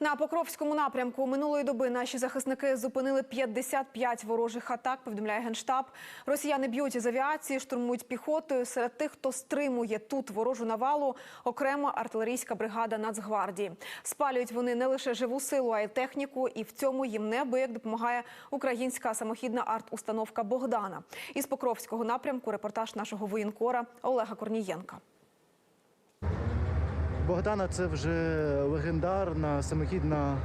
На Покровському напрямку минулої доби наші захисники зупинили 55 ворожих атак. Повідомляє генштаб. Росіяни б'ють із авіації, штурмують піхотою. Серед тих, хто стримує тут ворожу навалу, окрема артилерійська бригада Нацгвардії. Спалюють вони не лише живу силу, а й техніку. І в цьому їм неабияк допомагає українська самохідна арт-установка Богдана. Із Покровського напрямку репортаж нашого воєнкора Олега Корнієнка. Богдана це вже легендарна самохідна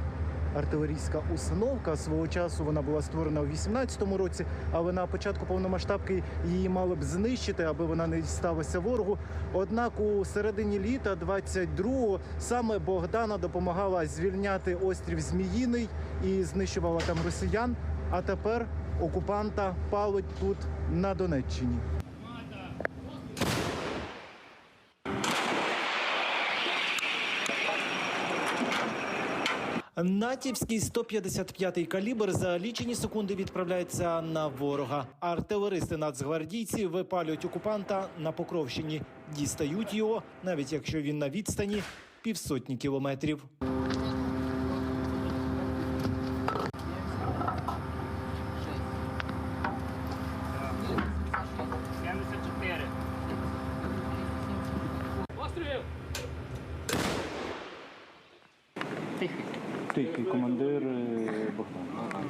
артилерійська установка. Свого часу вона була створена у 18-му році, але на початку повномасштабки її мали б знищити, аби вона не дісталася ворогу. Однак у середині літа 22-го саме Богдана допомагала звільняти острів Зміїний і знищувала там росіян. А тепер окупанта палить тут на Донеччині. Натівський 155-й калібр за лічені секунди відправляється на ворога. Артилеристи нацгвардійці випалюють окупанта на Покровщині. Дістають його, навіть якщо він на відстані півсотні кілометрів. Тихий командир е, Богдан.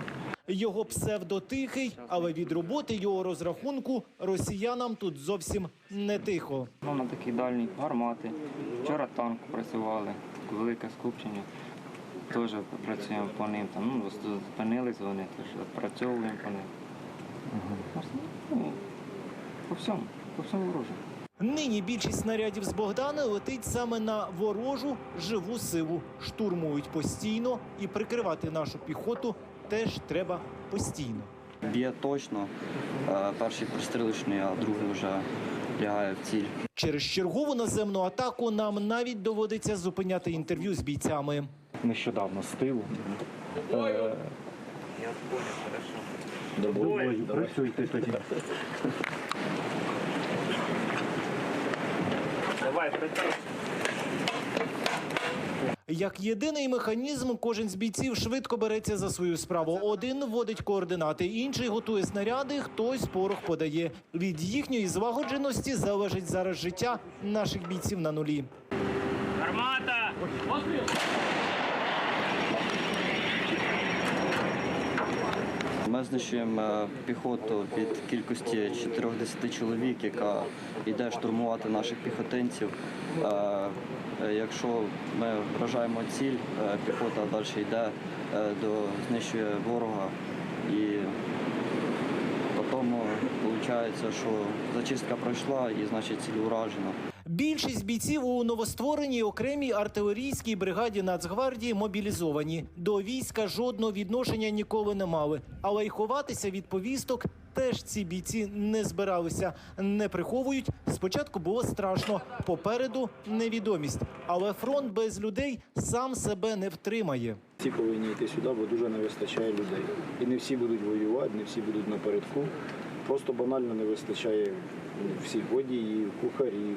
Його псевдотихий, але від роботи його розрахунку росіянам тут зовсім не тихо. Ну, на такій дальній гармати. Вчора танк працювали, велике скупчення. Теж працюємо по ним. Там, ну, зупинились вони, теж працьовуємо по ним. Ну, по всьому, по всьому ворожу. Нині більшість снарядів з Богдана летить саме на ворожу живу силу. Штурмують постійно і прикривати нашу піхоту теж треба постійно. Б'є точно. Е, Перший пристрілочний, а другий вже лягає в ціль. Через чергову наземну атаку нам навіть доводиться зупиняти інтерв'ю з бійцями. Нещодавно з тилу. Е, До бою. Працюйте тоді. Як єдиний механізм, кожен з бійців швидко береться за свою справу. Один вводить координати, інший готує снаряди, хтось порох подає. Від їхньої злагодженості залежить зараз життя наших бійців на нулі. Ми е, піхоту від кількості 4-10 чоловік, яка йде штурмувати наших піхотинців. Е, е, Якщо ми вражаємо ціль, піхота далі йде до знищує ворога і потім виходить, що зачистка пройшла і значить ціль уражена. Більшість бійців у новоствореній окремій артилерійській бригаді Нацгвардії мобілізовані. До війська жодного відношення ніколи не мали. Але й ховатися від повісток теж ці бійці не збиралися. Не приховують. Спочатку було страшно. Попереду невідомість. Але фронт без людей сам себе не втримає. Всі повинні йти сюди, бо дуже не вистачає людей. І не всі будуть воювати, не всі будуть напередку. Просто банально не вистачає всіх водіїв, кухарів,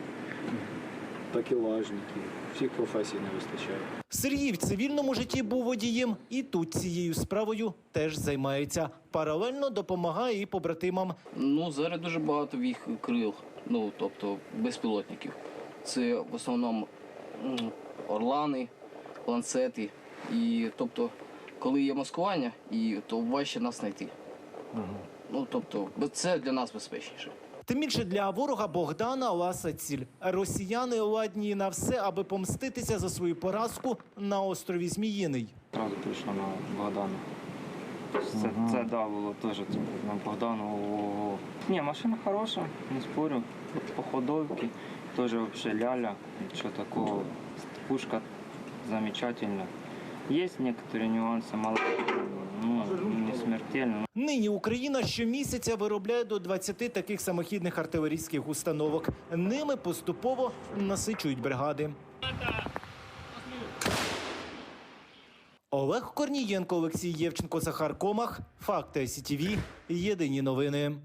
такелажників. Всіх професій не вистачає. Сергій в цивільному житті був водієм і тут цією справою теж займається. Паралельно допомагає і побратимам. Ну, зараз дуже багато їх крил, ну тобто безпілотників. Це в основному м, орлани, ланцети. І тобто, коли є маскування, і то важче нас знайти. Ну тобто, бо це для нас безпечніше. Тим більше для ворога Богдана Ласа ціль. Росіяни ладні на все, аби помститися за свою поразку на острові Зміїний. Одразу прийшло на Богдана. Це, це да, було теж на Богдану. Ні, машина хороша, не спорю. Походовки, теж взагалі ляля, нічого такого. Пушка замечательна. Есть некоторые нюансы, мало не смертельно. Нині Україна щомісяця виробляє до 20 таких самохідних артилерійських установок. Ними поступово насичують бригади. Олег Корнієнко, Олексій Євченко, Захар Комах. Факти СІТВ. Єдині новини.